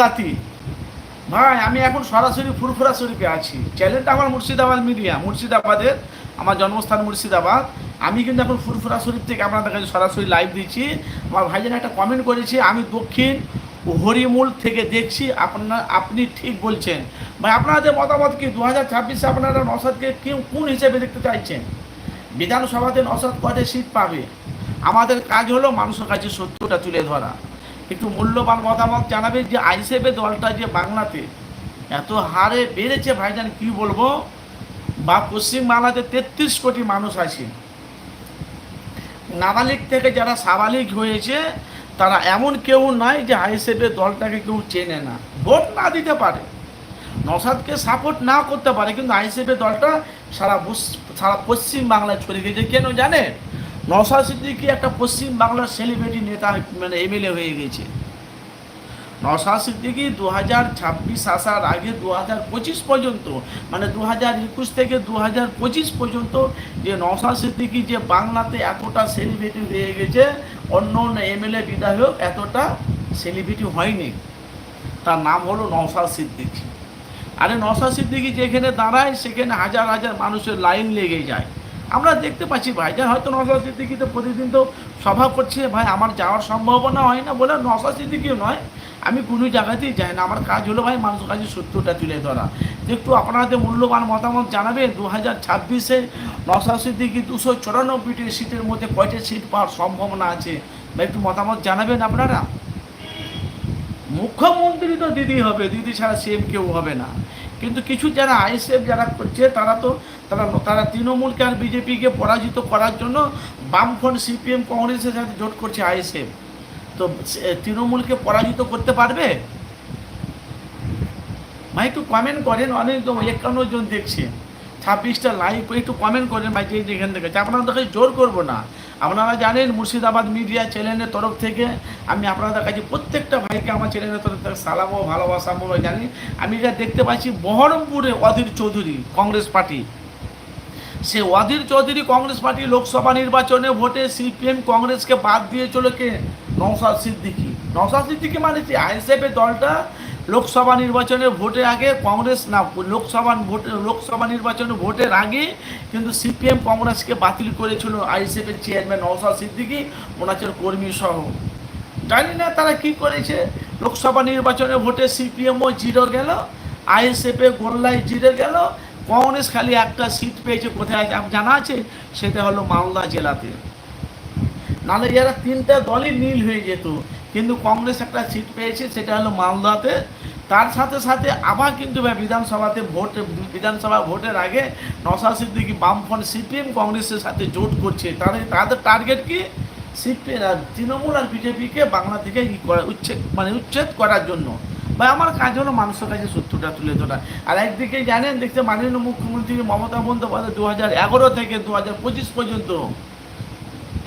কাতি ভাই, আমি এখন সরাসরি ফুরফুরা শরীফে আছি। চ্যানেলটা আমার মুর্শিদাবাদ মিডিয়া মুর্শিদাবাদের আমার জন্মস্থান মুর্শিদাবাদ। আমি কিন্তু এখন ফুরফুরা শরীফ থেকে আপনাদের কাছে সরাসরি লাইভ দিচ্ছি। আমার ভাইজান একটা কমেন্ট করেছে, আমি দক্ষিণ হরিমূল থেকে দেখছি, আপনার, আপনি ঠিক বলছেন। ভাই আপনাদের মতামত কি দু হাজার ছাব্বিশে আপনারা নসাদকে কোন হিসেবে দেখতে চাইছেন? বিধানসভাতে নসাদ কয়টা সিট পাবে? আমাদের কাজ হলো মানুষের কাছে সত্যটা তুলে ধরা। একটু মূল্যবান মতামত জানাবে যে আইসেফে দলটা যে বাংলাতে এত হারে বেড়েছে ভাইজান, কি বলব? বা পশ্চিমবাংলাতে তেত্রিশ কোটি মানুষ আছে। নাবালিক থেকে যারা সাবালিক হয়েছে, তারা এমন কেউ নয় যে আইসেফের দলটাকে কেউ চেনে না। ভোট না দিতে পারে। নসাদকে সাপোর্ট না করতে পারে, কিন্তু আইসিএফের দলটা সারা সারা পশ্চিম বাংলায় ছড়িয়ে গেছে। কেন জানে নসাদ সিদ্দিকি একটা পশ্চিম বাংলার সেলিব্রিটি নেতা মানে এমএলএ হয়ে গেছে। নসাদ সিদ্দিকি দু হাজার ছাব্বিশ আসার আগে দু হাজার পঁচিশ পর্যন্ত মানে দু হাজার একুশ থেকে দু হাজার পঁচিশ পর্যন্ত যে নসাদ সিদ্দিকি যে বাংলাতে এতটা সেলিব্রিটি হয়ে গেছে, অন্য অন্য এমএলএ বিধায়ক এতটা সেলিব্রিটি হয়নি। তার নাম হলো নওশাদ সিদ্দিকী। আরে নওশাদ সিদ্দিকী যেখানে দাঁড়ায়, সেখানে হাজার হাজার মানুষের লাইন লেগে যায়। আমরা দেখতে পাচ্ছি ভাই যে হয়তো নওশাদ সিদ্দিকী তো প্রতিদিন তো সভা করছে, ভাই আমার যাওয়ার সম্ভাবনা হয় না বলে নওশাদ সিদ্দিকিও নয়। আমি কোনো জায়গাতেই যাই না, আমার কাজ হলো ভাই মানুষের কাছে সত্যটা তুলে ধরা। একটু আপনাদের মূল্যবান মতামত জানাবেন দু হাজার ছাব্বিশে নওশাদ সিদ্দিকী দুশো চুরানব্বইটি সিটের মধ্যে কয়টা সিট পাওয়ার সম্ভাবনা আছে? ভাই, একটু মতামত জানাবেন আপনারা? মুখ্যমন্ত্রী তো দিদি হবে, দিদি ছাড়া সেম কেউ হবে না। কিন্তু কিছু যারা আইএসএফ যারা করছে, তারা তো, তারা তারা তৃণমূলকে আর বিজেপিকে পরাজিত করার জন্য বামফ্রন্ট সিপিএম কংগ্রেসের সাথে জোট করছে আইএসএফ। তো তৃণমূলকে পরাজিত করতে পারবে? ভাই, একটু কমেন্ট করেন, অনেক একান্ন জন দেখছেন ছাব্বিশটা লাইভ একটু কমেন্ট করেন ভাই যেখান থেকে। আপনার কাছে জোর করব না। আপনারা জানেন মুর্শিদাবাদ মিডিয়া চ্যানেলের তরফ থেকে আমি আপনাদের কাছে প্রত্যেকটা ভাইকে, আমার চ্যানেলের তরফ থেকে সালাম ও ভালোবাসা জানি। আমি যা দেখতে পাচ্ছি বহরমপুরে অধীর চৌধুরী কংগ্রেস পার্টি। সে অধীর চৌধুরী কংগ্রেস পার্টি লোকসভা নির্বাচনে ভোটে সিপিএম কংগ্রেসকে বাদ দিয়ে চলে কে নওশাদ সিদ্দিকি। নওশাদ সিদ্দিকি মানে আইএসএফের দলটা লোকসভা নির্বাচনে ভোটের আগে কংগ্রেস না, লোকসভা ভোটে, লোকসভা নির্বাচনে ভোটের আগে কিন্তু সিপিএম কংগ্রেসকে বাতিল করেছিল আইএসএফের চেয়ারম্যান নওশাদ সিদ্দিকি ওনাচের কর্মী সহ। জানি না তারা কি করেছে। লোকসভা নির্বাচনে ভোটে সিপিএমও জিরো গেল, আইএসএফে গোল্লায় জিরে গেল, কংগ্রেস খালি একটা সিট পেয়েছে, কোথায় জানা আছে? সেটা হলো মালদা জেলাতে। নাহলে যারা তিনটা দলই নীল হয়ে যেত। কিন্তু কংগ্রেস একটা সিট পেয়েছে, সেটা হলো মালদাতে। তার সাথে সাথে আবার কিন্তু বিধানসভাতে ভোট, বিধানসভা ভোটের আগে নশা সিদ্দিকি বামফ্রন্ট সিপিএম কংগ্রেসের সাথে জোট করছে। তাদের তাদের টার্গেট কি? সিপিএম তৃণমূল আর বিজেপিকে বাংলা থেকে ই করা, উচ্ছেদ মানে উচ্ছেদ করার জন্য। বা আমার কাজ হলো মানুষের কাছে সত্যটা তুলে ধরা। আর একদিকে জানেন, দেখতে মাননীয় মুখ্যমন্ত্রী মমতা বন্দ্যোপাধ্যায় দু হাজার এগারো থেকে দু হাজার পঁচিশ পর্যন্ত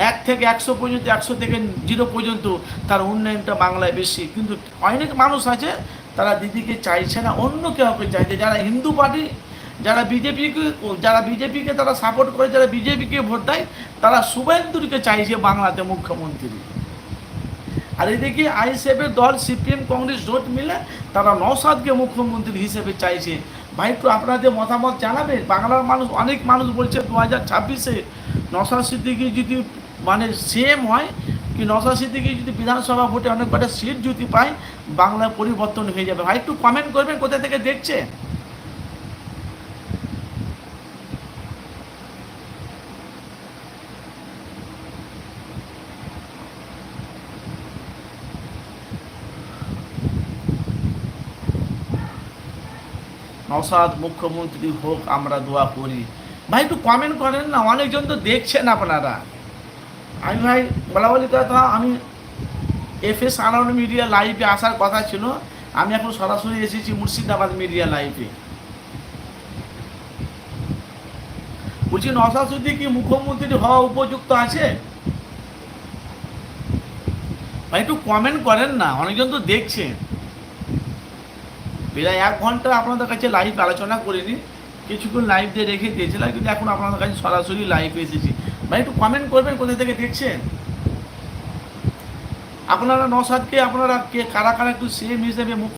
এক থেকে একশো পর্যন্ত, একশো থেকে জিরো পর্যন্ত তার উন্নয়নটা বাংলায় বেশি। কিন্তু অনেক মানুষ আছে, তারা দিদিকে চাইছে না, অন্য কাউকে চাইছে। যারা হিন্দু পার্টি, যারা বিজেপিকে যারা বিজেপিকে তারা সাপোর্ট করে, যারা বিজেপিকে ভোট দেয়, তারা শুভেন্দুরকে চাইছে বাংলাতে মুখ্যমন্ত্রী। আর এদিকে আইএসএফের দল, সিপিএম, কংগ্রেস জোট মিলে তারা নৌসাদকে মুখ্যমন্ত্রী হিসেবে চাইছে। ভাই, একটু আপনাদের মতামত জানাবেন? বাংলার মানুষ, অনেক মানুষ বলছে দু হাজার ছাব্বিশে নসাদ সিদ্দিকি যদি মানে সেম হয় কি নসাদ সিদ্দিকি যদি বিধানসভা ভোটে অনেক কটা সিট যদি পায়, বাংলায় পরিবর্তন হয়ে যাবে। ভাই, একটু কমেন্ট করবেন, কোথা থেকে দেখছে? নসাদ মুখ্যমন্ত্রী হোক, আমরা দোয়া করি। ভাই, একটু কমেন্ট করেন না, অনেকজন তো দেখছেন আপনারা। আমি ভাই বলা বলি কথা আমি এফ এস আনাউন মিডিয়া লাইভে আসার কথা ছিল, আমি এখন সরাসরি এসেছি মুর্শিদাবাদ মিডিয়া লাইভে বলছি নসাদ কি মুখ্যমন্ত্রী হওয়া উপযুক্ত আছে? ভাই, একটু কমেন্ট করেন না, অনেকজন তো দেখছেন। প্রায় এক ঘণ্টা আপনাদের কাছে লাইভ আলোচনা করিনি, কিছুক্ষণ লাইভ দিয়ে রেখে দিয়েছিলাম, কিন্তু এখন আপনাদের কাছে সরাসরি লাইভ এসেছি। ভাই, একটু কমেন্ট করবেন, কোথা থেকে দেখছেন? আপনারা নসাদকে আপনারা কে, কারা কারা একটু সেম হিসেবে মুখ